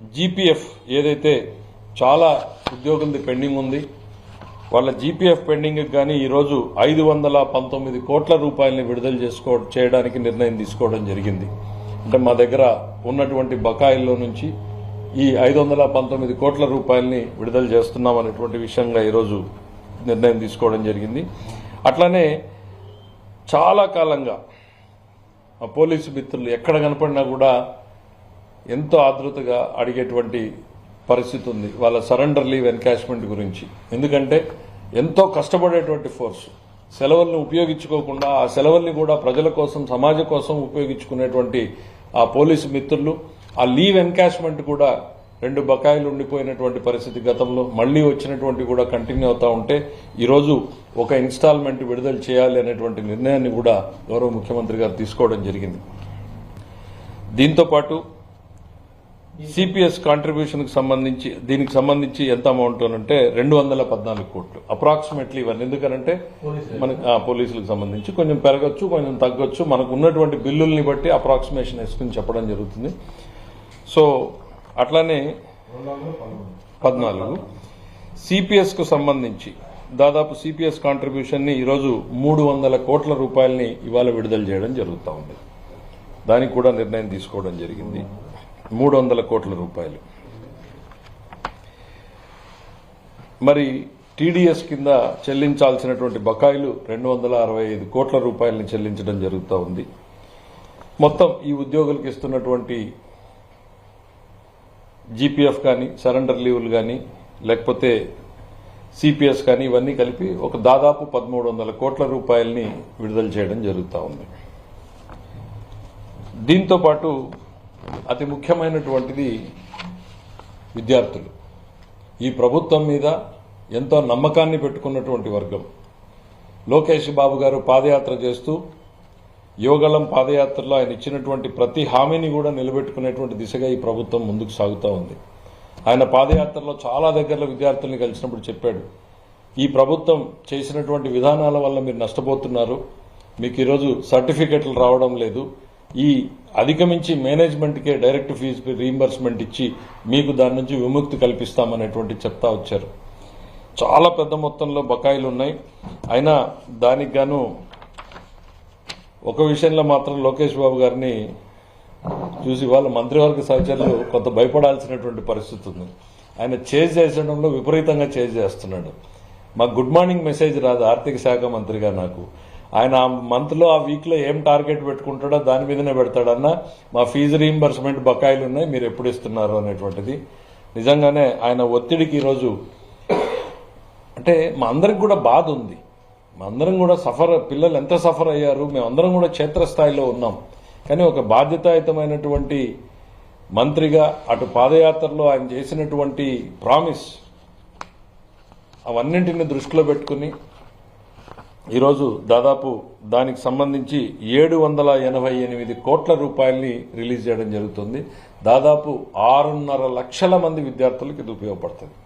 GPF ఏదైతే చాలా ఉద్యోగులది pending ఉంది వాళ్ళ జీపీఎఫ్ పెండింగ్ కానీ ఈరోజు ఐదు వందల పంతొమ్మిది కోట్ల రూపాయలని విడుదల చేసుకో చేయడానికి నిర్ణయం తీసుకోవడం జరిగింది. అంటే మా దగ్గర ఉన్నటువంటి బకాయిల్లో నుంచి ఈ ఐదు వందల పంతొమ్మిది కోట్ల రూపాయలని విడుదల చేస్తున్నాం అనేటువంటి విషయంగా ఈరోజు నిర్ణయం తీసుకోవడం జరిగింది. అట్లానే చాలా కాలంగా పోలీసు మిత్రులు ఎక్కడ కనపడినా కూడా ఎంతో ఆతృతగా అడిగేటువంటి పరిస్థితి ఉంది. వాళ్ళ సరెండర్ లీవ్ ఎన్కాష్మెంట్ గురించి. ఎందుకంటే ఎంతో కష్టపడేటువంటి ఫోర్స్. సెలవుల్ని ఉపయోగించుకోకుండా ఆ సెలవుల్ని కూడా ప్రజల కోసం సమాజం కోసం ఉపయోగించుకునేటువంటి ఆ పోలీసు మిత్రులు ఆ లీవ్ ఎన్కాష్మెంట్ కూడా రెండు బకాయిలు ఉండిపోయినటువంటి పరిస్థితి గతంలో మళ్ళీ వచ్చినటువంటి కూడా కంటిన్యూ అవుతా ఉంటే ఈరోజు ఒక ఇన్స్టాల్మెంట్ విడుదల చేయాలి అనేటువంటి నిర్ణయాన్ని కూడా గౌరవ ముఖ్యమంత్రి గారు తీసుకోవడం జరిగింది. దీంతో పాటు సిపిఎస్ కాంట్రిబ్యూషన్కి సంబంధించి దీనికి సంబంధించి ఎంత అమౌంట్ అని అంటే రెండు వందల పద్నాలుగు కోట్లు. అప్రాక్సిమేట్లీ ఇవన్నీ. ఎందుకనంటే మన ఆ, పోలీసులకు సంబంధించి కొంచెం పెరగచ్చు కొంచెం తగ్గొచ్చు. మనకు ఉన్నటువంటి బిల్లుల్ని బట్టి అప్రాక్సిమేషన్ వేసుకుని చెప్పడం జరుగుతుంది. సో అట్లానే పద్నాలుగు. సిపిఎస్కు సంబంధించి దాదాపు సిపిఎస్ కాంట్రిబ్యూషన్ని ఈరోజు మూడు వందల కోట్ల రూపాయలని ఇవాళ విడుదల చేయడం జరుగుతూ ఉంది. దానికి కూడా నిర్ణయం తీసుకోవడం జరిగింది. మూడు వందల కోట్ల రూపాయలు. మరి టీడీఎస్ కింద చెల్లించాల్సినటువంటి బకాయిలు రెండు వందల అరవై ఐదు కోట్ల రూపాయలని చెల్లించడం జరుగుతూ ఉంది. మొత్తం ఈ ఉద్యోగులకు ఇస్తున్నటువంటి జీపీఎఫ్ కానీ సరెండర్ లీవులు కానీ లేకపోతే సిపిఎస్ కానీ ఇవన్నీ కలిపి ఒక దాదాపు పదమూడు వందల కోట్ల రూపాయలని విడుదల చేయడం జరుగుతూ ఉంది. దీంతో పాటు అతి ముఖ్యమైనటువంటిది విద్యార్థులు. ఈ ప్రభుత్వం మీద ఎంతో నమ్మకాన్ని పెట్టుకున్నటువంటి వర్గం. లోకేష్ బాబు గారు పాదయాత్ర చేస్తూ యువగలం పాదయాత్రలో ఆయన ఇచ్చినటువంటి ప్రతి హామీని కూడా నిలబెట్టుకునేటువంటి దిశగా ఈ ప్రభుత్వం ముందుకు సాగుతూ ఉంది. ఆయన పాదయాత్రలో చాలా దగ్గరలో విద్యార్థుల్ని కలిసినప్పుడు చెప్పాడు ఈ ప్రభుత్వం చేసినటువంటి విధానాల వల్ల మీరు నష్టపోతున్నారు. మీకు ఈరోజు సర్టిఫికెట్లు రావడం లేదు. ఈ అధిగమించి మేనేజ్మెంట్కే డైరెక్ట్ ఫీజు రీయింబర్స్మెంట్ ఇచ్చి మీకు దాని నుంచి విముక్తి కల్పిస్తామనేటువంటి చెప్తా వచ్చారు. చాలా పెద్ద మొత్తంలో బకాయిలు ఉన్నాయి. అయినా దానికి గాను ఒక విషయంలో మాత్రం లోకేష్ బాబు గారిని చూసి వాళ్ళ మంత్రివర్గ సహచరులు కొంత భయపడాల్సినటువంటి పరిస్థితి ఉంది. ఆయన చేజ్ చేసడంలో విపరీతంగా చేజ్ చేస్తున్నాడు. మాకు గుడ్ మార్నింగ్ మెసేజ్ రాదు ఆర్థిక శాఖ మంత్రిగా నాకు. ఆయన ఆ మంత్లో ఆ వీక్లో ఏం టార్గెట్ పెట్టుకుంటాడో దాని మీదనే పెడతాడన్నా మా ఫీజు రీయింబర్స్మెంట్ బకాయిలు ఉన్నాయి మీరు ఎప్పుడు ఇస్తున్నారు అనేటువంటిది. నిజంగానే ఆయన ఒత్తిడికి ఈరోజు అంటే మా అందరికి కూడా బాధ ఉంది. మా అందరం కూడా సఫర్ పిల్లలు ఎంత సఫర్ అయ్యారు మేమందరం కూడా క్షేత్రస్థాయిలో ఉన్నాం. కానీ ఒక బాధ్యతాయుతమైనటువంటి మంత్రిగా అటు పాదయాత్రలో ఆయన చేసినటువంటి ప్రామిస్ అవన్నింటిని దృష్టిలో పెట్టుకుని ఈరోజు దాదాపు దానికి సంబంధించి ఏడు వందల ఎనభై ఎనిమిది కోట్ల రూపాయల్ని రిలీజ్ చేయడం జరుగుతుంది. దాదాపు ఆరున్నర లక్షల మంది విద్యార్థులకు ఇది ఉపయోగపడుతుంది.